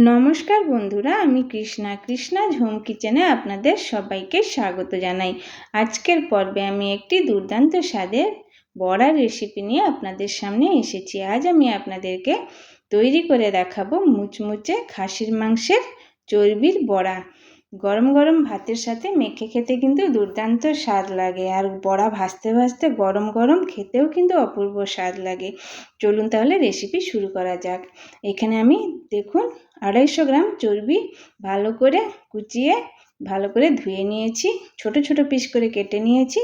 নমস্কার বন্ধুরা, আমি কৃষ্ণা। কৃষ্ণা ঝোম কিচেনে আপনাদের সবাইকে স্বাগত জানাই। আজকের পর্বে আমি একটি দুর্দান্ত স্বাদের বড়ার রেসিপি নিয়ে আপনাদের সামনে এসেছি। আজ আমি আপনাদেরকে তৈরি করে দেখাবো মুচমুচে খাসির মাংসের চর্বির বড়া। গরম গরম ভাতের সাথে মেখে খেতে কিন্তু দুর্দান্ত স্বাদ লাগে। আর বড়া ভাজতে ভাজতে গরম গরম খেতেও কিন্তু অপূর্ব স্বাদ লাগে। চলুন তাহলে রেসিপি শুরু করা যাক। এখানে আমি দেখুন আড়াইশো গ্রাম চর্বি ভালো করে কুচিয়ে, ভালো করে ধুয়ে নিয়েছি। ছোট ছোট পিস করে কেটে নিয়েছি।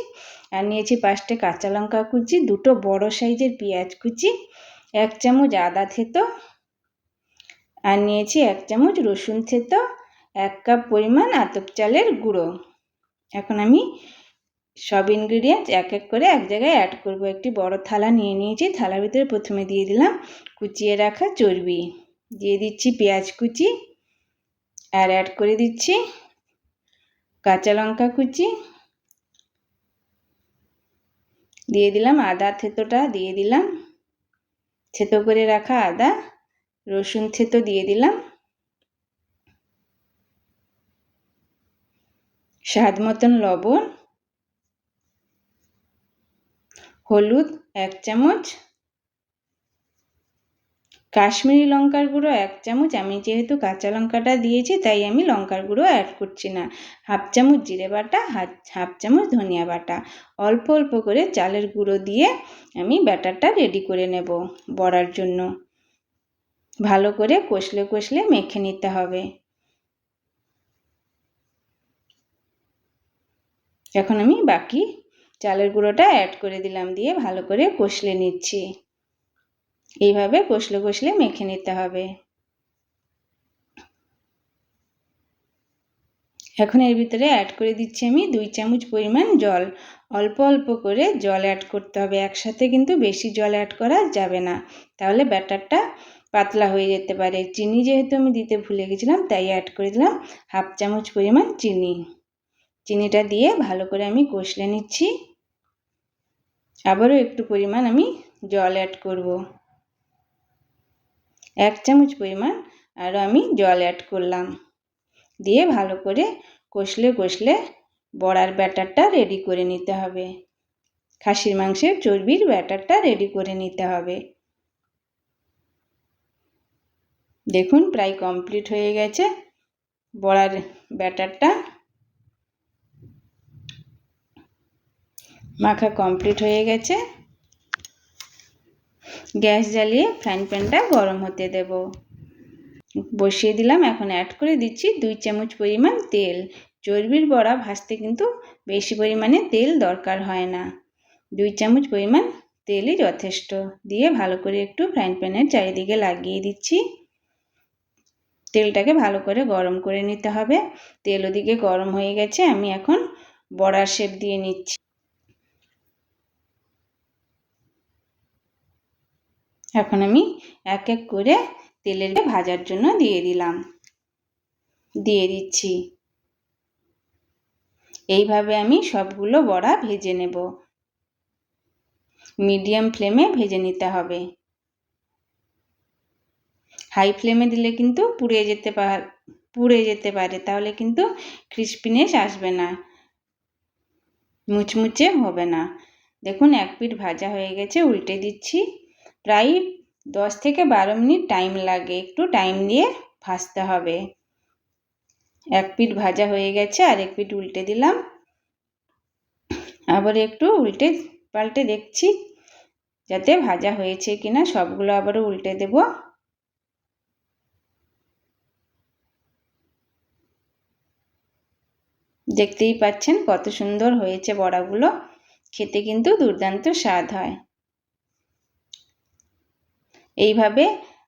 আর নিয়েছি পাঁচটা কাঁচা লঙ্কা কুচি, দুটো বড় সাইজের পেঁয়াজ কুচি, এক চামচ আদা থেতো, আর নিয়েছি এক চামচ রসুন থেতো এক কাপ পরিমাণ আতপ চালের গুঁড়ো। এখন আমি সব ইনগ্রিডিয়েন্টস এক এক করে এক জায়গায় অ্যাড করব। একটি বড় থালা নিয়ে নিয়েছি। থালার ভিতরে প্রথমে দিয়ে দিলাম কুচিয়ে রাখা চর্বি। দিয়ে দিচ্ছি পেঁয়াজ কুচি আর অ্যাড করে দিচ্ছি কাঁচা লঙ্কা কুচি। দিয়ে দিলাম আদা থেতোটা, দিয়ে দিলাম থেতো করে রাখা আদা, রসুন থেতো দিয়ে দিলাম। স্বাদ মতন লবণ, হলুদ এক চামচ, কাশ্মীরি লঙ্কার গুঁড়ো এক চামচ। আমি যেহেতু কাঁচা লঙ্কাটা দিয়েছি, তাই আমি লঙ্কার গুঁড়ো অ্যাড করছি না। হাফ চামচ জিরে বাটা হাফ চামচ ধনিয়া বাটা। অল্প অল্প করে চালের গুঁড়ো দিয়ে আমি ব্যাটারটা রেডি করে নেব বড়ার জন্য। ভালো করে কষলে কষলে মেখে নিতে হবে। এখন আমি বাকি চালের গুঁড়োটা অ্যাড করে দিলাম দিয়ে ভালো করে কষলে নিচ্ছি। এইভাবে কষলে কষলে মেখে নিতে হবে। এখন এর ভিতরে অ্যাড করে দিচ্ছি আমি দুই চামচ পরিমাণ জল। অল্প অল্প করে জল অ্যাড করতে হবে। একসাথে কিন্তু বেশি জল অ্যাড করা যাবে না। তাহলে ব্যাটারটা পাতলা হয়ে যেতে পারে। চিনি যেহেতু আমি দিতে ভুলে গেছিলাম, তাই অ্যাড করে দিলাম হাফ চামচ পরিমাণ চিনি। চিনিটা দিয়ে ভালো করে আমি কষলে নিচ্ছি। আবারও একটু পরিমাণ আমি জল অ্যাড করব। এক চামচ পরিমাণ আরও আমি জল অ্যাড করলাম। দিয়ে ভালো করে কষলে কষলে বড়ার ব্যাটারটা রেডি করে নিতে হবে। খাসির মাংসের চর্বির ব্যাটারটা রেডি করে নিতে হবে। দেখুন প্রায় কমপ্লিট হয়ে গেছে। বড়ার ব্যাটারটা মাখা কমপ্লিট হয়ে গেছে। গ্যাস জ্বালিয়ে ফ্রাইং প্যানটা গরম হতে দেব। বসিয়ে দিলাম, এখন অ্যাড করে দিচ্ছি দুই চামচ পরিমাণ তেল। চর্বির বড়া ভাজতে কিন্তু বেশি পরিমাণে তেল দরকার হয় না। দুই চামচ পরিমাণ তেলই যথেষ্ট। দিয়ে ভালো করে একটু ফ্রাইং প্যানের চারিদিকে লাগিয়ে দিচ্ছি। তেলটাকে ভালো করে গরম করে নিতে হবে। তেল ওদিকে গরম হয়ে গেছে, আমি এখন বড়ার শেপ দিয়ে নিচ্ছি। এখন আমি এক এক করে তেলের ভাজার জন্য দিয়ে দিলাম। দিয়ে দিচ্ছি। এইভাবে আমি সবগুলো বড়া ভেজে নেব। মিডিয়াম ফ্লেমে ভেজে নিতে হবে। হাই ফ্লেমে দিলে কিন্তু পুড়ে যেতে পার পুড়ে যেতে পারে, তাহলে কিন্তু ক্রিস্পিনেস আসবে না। মুচমুচে হবে না। দেখুন, এক পিঠ ভাজা হয়ে গেছে, উল্টে দিচ্ছি। প্রায় দশ থেকে বারো মিনিট টাইম লাগে। একটু টাইম দিয়ে ভাজতে হবে। এক পিঠ ভাজা হয়ে গেছে, আর এক পিঠ উল্টে দিলাম। আবার একটু উল্টে, পাল্টে দেখছি যাতে ভাজা হয়েছে কিনা। সবগুলো আবারও উল্টে দেব। দেখতেই পাচ্ছেন কত সুন্দর হয়েছে বড়াগুলো। খেতে কিন্তু দুর্দান্ত স্বাদ হয়। এইভাবে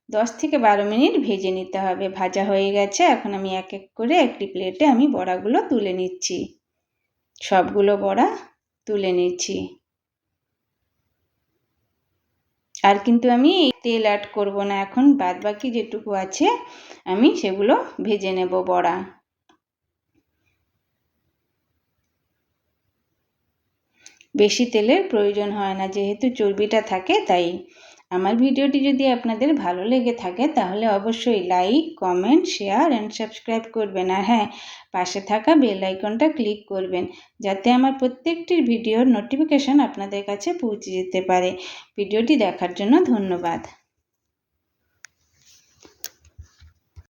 দশ থেকে বারো মিনিট ভেজে নিতে হবে। ভাজা হয়ে গেছে, এখন আমি এক এক করে একটি প্লেটে আমি বড়াগুলো তুলে নিচ্ছি। সবগুলো বড়া তুলে নিচ্ছি। আর কিন্তু আমি তেল অ্যাড করব না, এখন বাদ বাকি যেটুকু আছে আমি সেগুলো ভেজে নেব বড়া। বেশি তেলের প্রয়োজন হয় না, যেহেতু চর্বিটা থাকে তাই আমার ভিডিওটি যদি আপনাদের ভালো লেগে থাকে, তাহলে অবশ্যই like, comment, share and subscribe করবেন। আর হ্যাঁ পাশে থাকা বেল আইকনটা ক্লিক করবেন, যাতে আমার প্রত্যেকটির ভিডিওর নোটিফিকেশান আপনাদের কাছে পৌঁছে যেতে পারে। ভিডিওটি দেখার জন্য ধন্যবাদ।